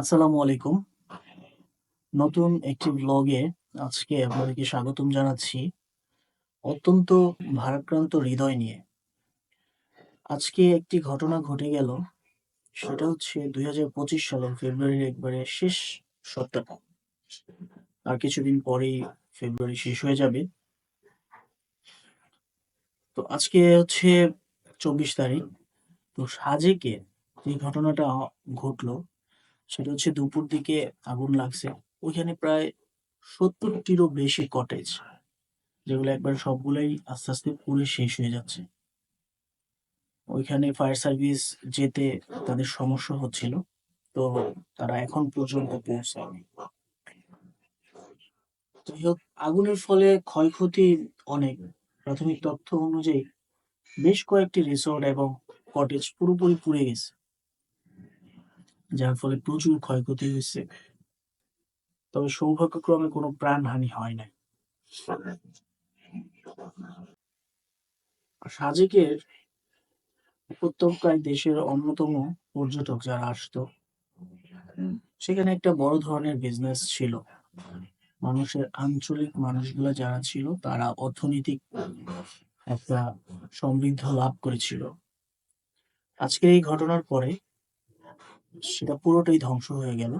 আসসালামু আলাইকুম। নতুন একটি ব্লগে আজকে আপনাদেরকে স্বাগতম জানাচ্ছি অত্যন্ত ভারাক্রান্ত হৃদয় নিয়ে। আজকে একটি ঘটনা ঘটে গেল, সেটা হচ্ছে দুই হাজার পঁচিশ সালের ফেব্রুয়ারির একবারে শেষ সপ্তাহ আর কিছুদিন পরেই ফেব্রুয়ারি শেষ হয়ে যাবে। তো আজকে হচ্ছে চব্বিশ তারিখ। তো সাজেকে যে ঘটনাটা ঘটলো সেটা হচ্ছে দুপুর দিকে আগুন লাগছে। ওইখানে প্রায় সত্তরটিরও বেশি কটেজ যেগুলো একবার সবগুলাই আস্তে আস্তে পুড়ে শেষ হয়ে যাচ্ছে। ওইখানে ফায়ার সার্ভিস যেতে তাদের সমস্যা হচ্ছিল, তো তারা এখন পর্যন্ত পৌঁছায়নি। যাই হোক আগুনের ফলে ক্ষয়ক্ষতি অনেক। প্রাথমিক তথ্য অনুযায়ী বেশ কয়েকটি রিসোর্ট এবং কটেজ পুরোপুরি পুড়ে গেছে। যার ফলে প্রচুর ক্ষয়ক্ষতি হয়েছে। তবে সৌভাগ্যক্রমে কোনো প্রাণহানি হয় নাই। সাজেকের উপত্যকায় দেশের অন্যতম পর্যটক যারা আসতো, সেখানে একটা বড় ধরনের বিজনেস ছিল। মানুষের আঞ্চলিক মানুষগুলো যারা ছিল, তারা অর্থনৈতিক একটা সমৃদ্ধ লাভ করেছিল। আজকের এই ঘটনার পরে সেটা পুরোটাই ধ্বংস হয়ে গেল।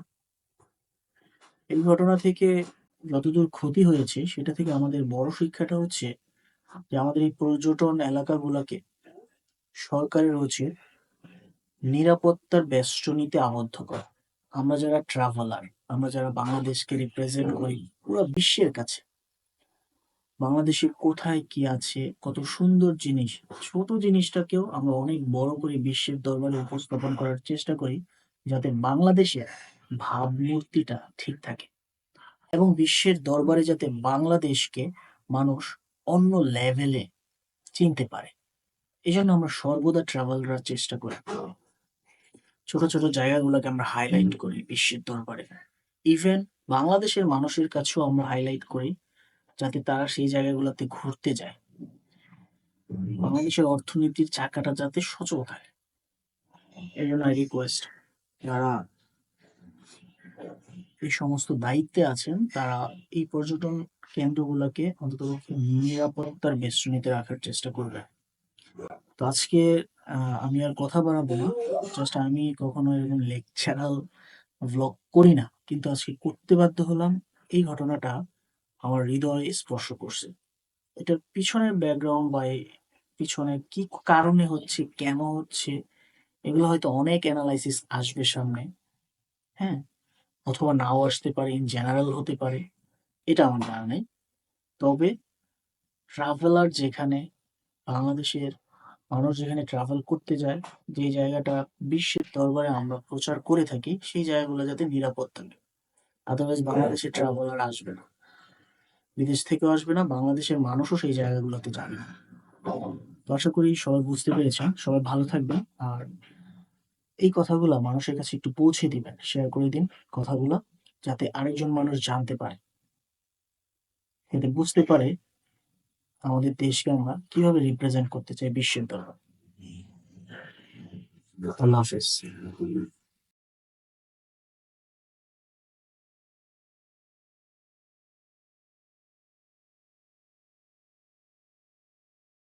এই ঘটনা থেকে যতদূর ক্ষতি হয়েছে, সেটা থেকে আমাদের বড় শিক্ষাটা হচ্ছে যে আমাদের এই পর্যটন এলাকাগুলোকে সরকারের হচ্ছে নিরাপত্তার বেষ্টনীতে আবদ্ধ করা। আমরা যারা ট্রাভেলার আমরা যারা বাংলাদেশকে রিপ্রেজেন্ট করি, পুরো বিশ্বের কাছে। বাংলাদেশে কোথায় কি আছে, কত সুন্দর জিনিস, ছোট জিনিসটাকেও আমরা অনেক বড় করে বিশ্বের দরবারে উপস্থাপন করার চেষ্টা করি। যাতে বাংলাদেশের ভাবমূর্তিটা ঠিক থাকে এবং বিশ্বের দরবারে যাতে বাংলাদেশকে মানুষ অন্য লেভেলে চিনতে পারে। এই জন্য আমরা সর্বদা ট্রাভেল করার চেষ্টা করি। ছোট ছোট জায়গাগুলোকে আমরা হাইলাইট করি বিশ্বের দরবারে। ইভেন বাংলাদেশের মানুষের কাছেও আমরা হাইলাইট করি যাতে তারা সেই জায়গাগুলোতে ঘুরতে যায়। বাংলাদেশের অর্থনীতির চাকাটা যাতে সচল থাকে। এই জন্য আই রিকোয়েস্ট যারা এই সমস্ত দায়িত্বে আছেন, তারা এই পর্যটন কেন্দ্রগুলোকে অন্তত নিরাপত্তার বেষ্টনীতে রাখার চেষ্টা করবে। তো আজকে আমি আর কথা বাড়াবো না। জাস্ট আমি কখনো এরকম লেকচারাল ভ্লগ করি না। কিন্তু আজকে করতে বাধ্য হলাম, এই ঘটনাটা আমার হৃদয়ে স্পর্শ করছে। এটার পিছনের ব্যাকগ্রাউন্ড বা পিছনে কি কারণে হচ্ছে, কেন হচ্ছে এগুলো হয়তো অনেক অ্যানালাইসিস আসবে সামনে। হ্যাঁ? অথবা নাও আসতে পারে ইন জেনারেল হতে পারে। এটা আমার জানা নেই। তবে ট্রাভেলার যেখানে বাংলাদেশের মানুষ যেখানে ট্রাভেল করতে যায় যে জায়গাটা বিশ্বের দরবারে আমরা প্রচার করে থাকি সেই জায়গাগুলো যাতে নিরাপদ থাকে। আদারওয়াইজ বাংলাদেশে ট্রাভেলার আসবে না। বিদেশ থেকেও আসবে না বাংলাদেশের মানুষও সেই জায়গাগুলোতে যাবে না। তো আশা করি সবাই বুঝতে পেরেছেন। সবাই ভালো থাকবেন। আর এই কথাগুলো মানুষের কাছে একটু পৌঁছে দিবেন। শেয়ার করে দিন কথাগুলো যাতে আরেকজন মানুষ জানতে পারে। যাতে বুঝতে পারে আমাদের দেশকে আমরা কীভাবে রিপ্রেজেন্ট করতে চাই বিশ্বের দরবার। আল্লাহ হাফেজ।